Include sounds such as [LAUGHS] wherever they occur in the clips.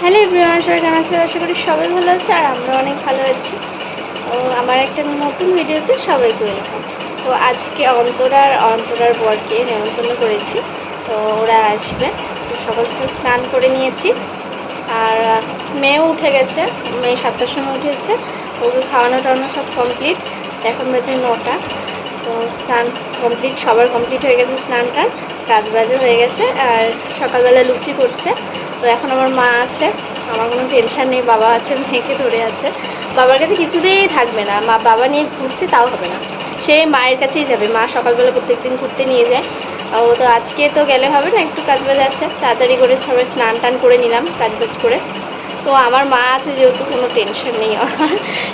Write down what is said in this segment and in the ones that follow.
Hello everyone, সবাই কেমন আছো আশা করি সবাই ভালো আছে আর আমরা অনেক ভালো আছি। তো আমার একটা নতুন ভিডিওতে সবাইকে ওয়েলকাম। তো আজকে অন্তরার অন্তরার বরকে নেমন্তন্ন করেছি। তো ওরা আসবে। তো সকাল সকাল স্নান করে নিয়েছি। আর, মেয়েও উঠে গেছে। মেয়ে সাতটার সময় উঠেছে। ওকে খাওয়ানো টাওয়ানো সব কমপ্লিট এখন বাজে নটা। তো স্নান কমপ্লিট সবার কমপ্লিট হয়ে গেছে স্নান টান কাজ বাজে হয়ে গেছে। আর সকালবেলা লুচি করছে। তো এখন আমার মা আছে। আমার কোনো টেনশন নেই, বাবা আছে, মেয়েকে ধরে আছে। বাবার কাছে কিছুতেই থাকবে না। মা বাবা নিয়ে ঘুরছে, তাও হবে না। সে মায়ের কাছেই যাবে। মা সকালবেলা প্রত্যেক দিন ঘুরতে নিয়ে যায়। ও তো আজকে তো গেলে হবে না, একটু কাজ বাজ আছে। তাড়াতাড়ি করে সবাই স্নান টান করে নিলাম, কাজ বাজ করে। তো আমার মা আছে যেহেতু, কোনো টেনশন নেই আমার।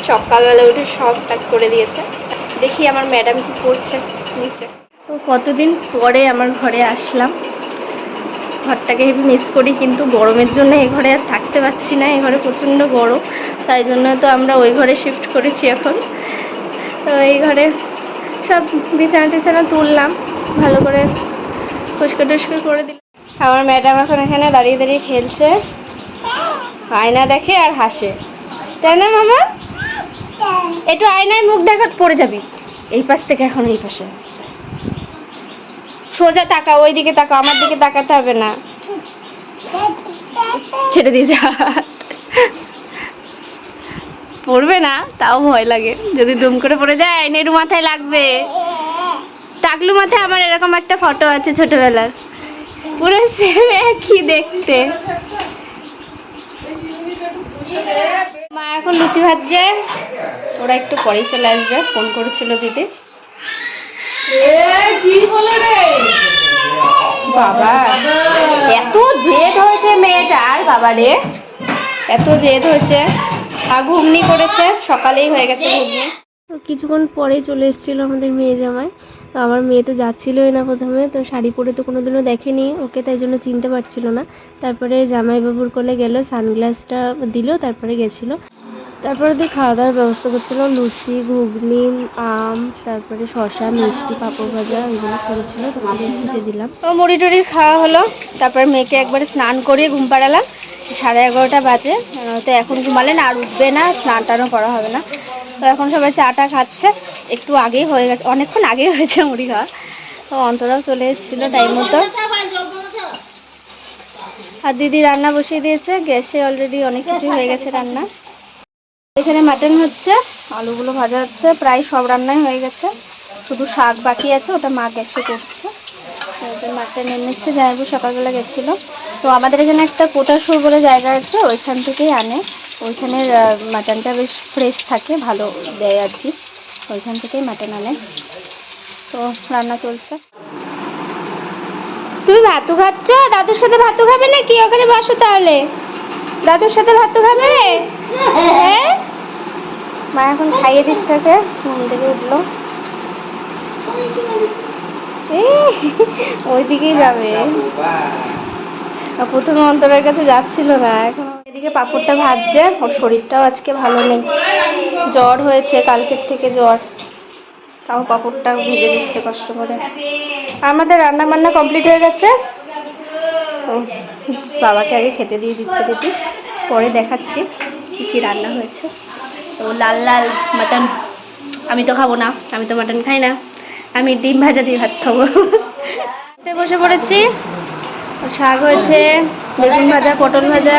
সকালবেলা উঠে সব কাজ করে দিয়েছে। দেখি আমার ম্যাডাম কি করছে, নিচে। তো কতদিন পরে আমার ঘরে আসলাম। ঘরটাকে হেভি মিস করি কিন্তু গরমের জন্য এই ঘরে আর থাকতে পারছি না এ ঘরে প্রচণ্ড গরম। তাই জন্য তো আমরা ওই ঘরে শিফট করেছি এখন। তো এই ঘরে সব বিছানা টিছানা তুললাম ভালো করে পরিষ্কার টরিষ্কার করে দিলাম আমার ম্যাডাম এখন এখানে দাঁড়িয়ে দাঁড়িয়ে খেলছে। আয়না দেখে আর হাসে। তাই না মামা? একটু আয়নায় মুখ দেখা পড়ে যাবি। এই পাশ থেকে এখন এই পাশে আসছে। সোজা তাকা ওই দিকে তাকা আমার দিকে তাকাতে হবে না। ছেড়ে দিয়ে যা। পড়বে না, তাও ভয় লাগে। যদি দুম করে পড়ে যায়, নেরু মাথায় লাগবে। টাকলু মাথায় আমার এরকম একটা ফটো আছে ছোটবেলার। পুরো সেম একই দেখতে। মা এখন লুচি ভাজছে। ওরা একটু পরেই চলে আসবে, ফোন করেছিল দিদি। বাবা এত জেদ হয়েছে মেয়েটার বাবারে এত জেদ হয়েছে। আর ঘুমনি করেছে সকালেই হয়ে গেছে ঘুমনি তো কিছুক্ষণ পরে চলে এসেছিল আমাদের মেয়ে জামাই। তো আমার মেয়ে তো যাচ্ছিলই না প্রথমে তো শাড়ি পরে তো কোনোদিনও দেখেনি। ওকে তাই জন্য চিনতে পারছিল না। তারপরে জামাইবাবুর কোলে গেল সানগ্লাসটা দিল তারপরে গেছিল। তারপরে দিয়ে খাওয়া দাওয়ার ব্যবস্থা করছিলাম, লুচি, ঘুগনি, আম, তারপরে শসা, মিষ্টি, পাঁপড় ভাজা, এগুলো করেছিল খেতে দিলাম। তো মুড়ি টুড়ি খাওয়া হলো, তারপর মেয়েকে একবারে স্নান করিয়ে ঘুম পাড়ালাম, সাড়ে এগারোটা বাজে তো এখন ঘুমালেন আর উঠবে না, স্নান টানও করা হবে না। তো এখন সবাই চাটা খাচ্ছে, একটু আগেই হয়ে গেছে, অনেকক্ষণ আগেই হয়েছে মুড়ি খাওয়া। তো অন্তরাও চলে এসেছিল টাইম মতো। আর দিদি রান্না বসিয়ে দিয়েছে, গ্যাসে অলরেডি অনেক কিছু হয়ে গেছে রান্না। এখানে মাটন হচ্ছে, আলুগুলো ভাজা হচ্ছে, প্রায় সব রান্নাই হয়ে গেছে। শুধু শাক বাকি আছে, ওটা মা গ্যাসে করছে। মাটন এনেছে জামাইবু সকালবেলা গেছিল। তো আমাদের এখানে একটা কোটাসুর বলে জায়গা আছে, ওইখান থেকেই আনে। ওইখানের মাটনটা বেশ ফ্রেশ থাকে, ভালো দেয় আর কি। ওইখান থেকেই মাটন আনে। তো রান্না চলছে। তুমি ভাতু খাচ্ছ? দাদুর সাথে ভাতু খাবে না কি ওখানে বসো তাহলে। দাদুর সাথে ভাতু খাবে? মা এখন খাইয়ে দিচ্ছে ওকে। ঘুম থেকে উঠল। এই, ওইদিকেই যাবে। প্রথমে অন্তরের কাছে যাচ্ছিল না এখন এদিকে পাঁপড়টা ভাজছে ওর শরীরটাও আজকে ভালো নেই। জ্বর হয়েছে কালকের থেকে জ্বর। তাও পাঁপড়টা ভেজে দিচ্ছে কষ্ট করে। আমাদের রান্না বান্না কমপ্লিট হয়ে গেছে? বাবাকে আগে খেতে দিয়ে দিচ্ছে দিদি পরে দেখাচ্ছি। কী কী রান্না হয়েছে? তো লাল লাল মাটন। আমি তো খাব না, আমি তো মাটন খাই না। আমি ডিম ভাজা দিয়ে ভাত খাব। বসে পড়েছি। শাক হয়েছে, বেগুন ভাজা, পটল ভাজা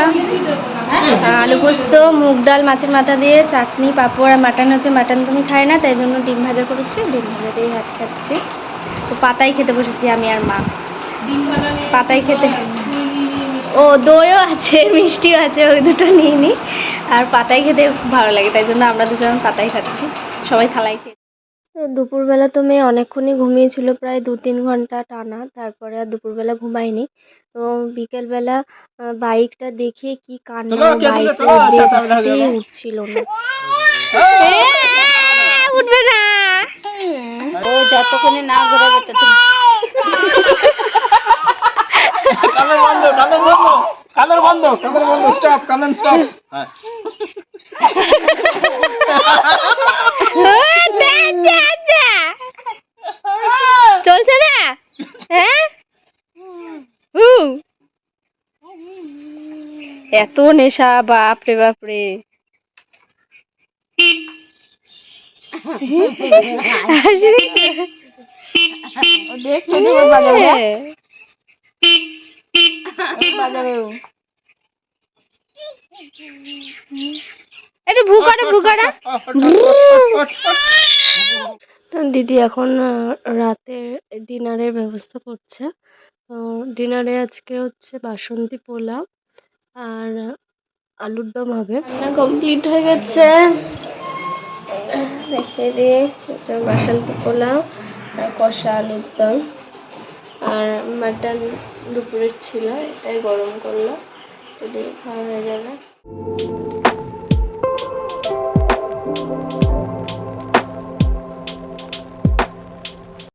আলু পোস্ত, মুগ ডাল, মাছের মাথা দিয়ে, চাটনি, পাঁপড় আর মাটন হচ্ছে মাটন তুমি খাই না, তাই জন্য ডিম ভাজা করেছি। ডিম ভাজা দিয়ে ভাত খাচ্ছি। তো পাতাই খেতে বসেছি আমি আর মা। পাতাই খেতে ও দইও আছে মিষ্টিও আছে ওই দুটো নিয়ে নিই আর পাতাই খেতে ভালো লাগে তাই জন্য আমরা দুজন পাতাই খাচ্ছি। সবাই থালাই খেয়ে দুপুরবেলা তো মেয়ে অনেকক্ষণই ঘুমিয়েছিল প্রায় দু তিন ঘণ্টা টানা তারপরে আর দুপুরবেলা ঘুমায়নি। তো বিকেলবেলা বাইকটা দেখে কি কান্না বাইকে। উঠছিল না। উঠবে না। ও যতক্ষণে না ঘোরাবে ততক্ষণ [LAUGHS] কানের বন্ধ কানের বন্ধ কানের বন্ধ কানের বন্ধ স্টপ কানের স্টপ হ্যাঁ। দে। চলছে না? হ্যাঁ? এত নেশা বাপরে বাপরে ও দেখছ দিদি এখন রাতের ডিনারের ব্যবস্থা করছে। ডিনারে আজকে হচ্ছে বাসন্তী পোলাও আর আলুর দম হবে। রান্না কমপ্লিট হয়ে গেছে। দেখিয়ে দিয়ে হচ্ছে বাসন্তী পোলাও আর কষা আলুর দম। আর মাটন দুপুরের ছিল এটাই গরম করল যদি খাওয়া হয়ে যাবে